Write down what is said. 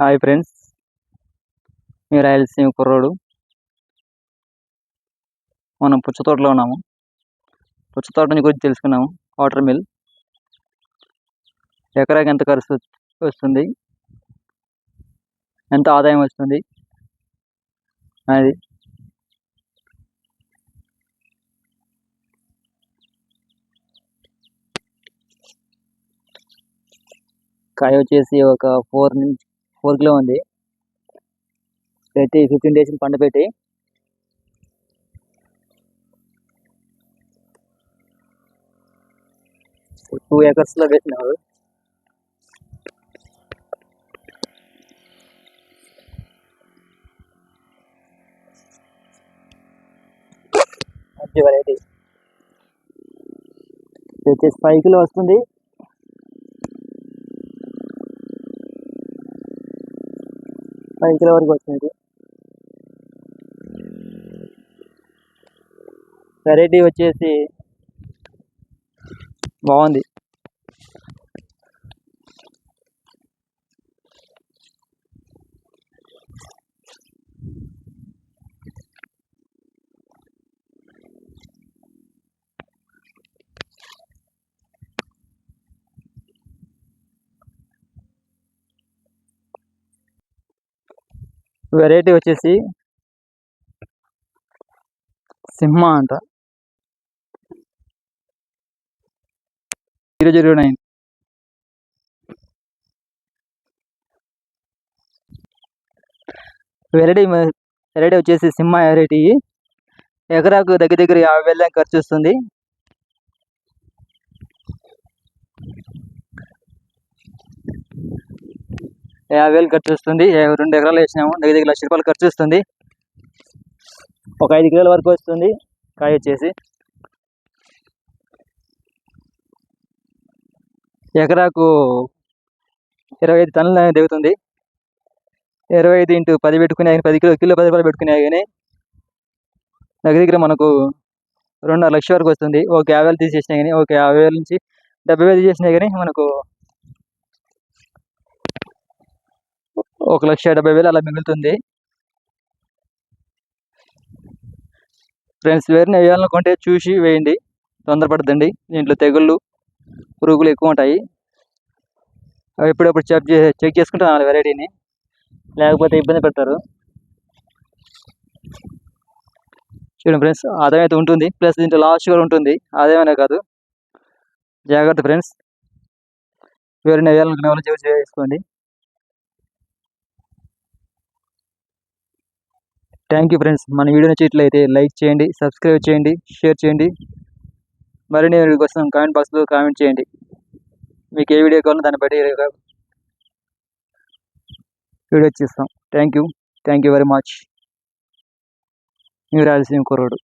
Hi friends. మీరు రాయలసీమ కుర్రోడు. మనం పుచ్చతోటలో ఉన్నాము. పుచ్చతోటని గురించి తెలుసుకున్నాము. Watermelon. ఎకరాకి ఎంత ఖర్చు వస్తుంది? ఎంత ఆదాయం వస్తుంది? అది. కాయ వచ్చేసి ఒక ఫోర్ నుంచి ఫోర్ కిలో ఉంది. పెట్టి ఫిఫ్టీన్ డేస్ పంట పెట్టి. టూ ఎకర్స్లో వేసినారు మంచి వెరైటీ వచ్చేసి ఫైవ్ కిలో వస్తుంది. ఫైవ్ కిలో వరకు వచ్చింది వెరైటీ వచ్చేసి బాగుంది. వెరైటీ వచ్చేసి సింహ అంట. Zero zero nine. Variety variety వచ్చేసి సింహ వెరైటీ. ఎకరాకు దగ్గర దగ్గర యాభై వేల ఖర్చు వస్తుంది. యాభై వేలు ఖర్చు వస్తుంది. రెండు ఎకరాలు వేసినాము. దగ్గర దగ్గర లక్ష రూపాయలు ఖర్చు వస్తుంది. ఒక ఐదు కిలోల వరకు వస్తుంది కాయ వచ్చేసి. ఎకరాకు ఇరవై ఐదు టన్నులు దిగుతుంది. ఇరవై ఐదు ఇంటూ పది పెట్టుకునే పది కిలో కిలో పది రూపాయలు పెట్టుకునే కానీ దగ్గర దగ్గర మనకు రెండున్నర లక్షల వరకు వస్తుంది. ఒక యాభై వేలు తీసేసినా కానీ ఒక యాభై వేల నుంచి డెబ్బై వేలు తీసేసినా కానీ మనకు ఒక లక్ష డెబ్బై వేలు అలా మిగులుతుంది. ఫ్రెండ్స్ వేరే వేయాలనుకుంటే చూసి వేయండి. తొందరపడద్దండి. దీంట్లో తెగుళ్ళు పురుగులు ఎక్కువ ఉంటాయి. అవి ఎప్పుడప్పుడు చెక్ చెక్ చేసుకుంటే నాలుగు వెరైటీని. లేకపోతే ఇబ్బంది పెడతారు. చూడండి ఫ్రెండ్స్ ఆదాయం అయితే ఉంటుంది. ప్లస్ దీంట్లో లాస్ట్ కూడా ఉంటుంది. ఆదాయమే కాదు. జాగ్రత్త ఫ్రెండ్స్. వేరే వేయాలనుకునే వాళ్ళు చేసుకోండి థ్యాంక్ యూ ఫ్రెండ్స్ మన వీడియో నచ్చినట్లయితే లైక్ చేయండి సబ్స్క్రైబ్ చేయండి షేర్ చేయండి. మరిన్ని వీడియో కోసం కామెంట్ బాక్స్లో కామెంట్ చేయండి. మీకు ఏ వీడియో కావాలో దాన్ని బట్టి వీడియో చేస్తాం. Thank you thank you very much మీరు రాయలసీమ కుర్రోడు.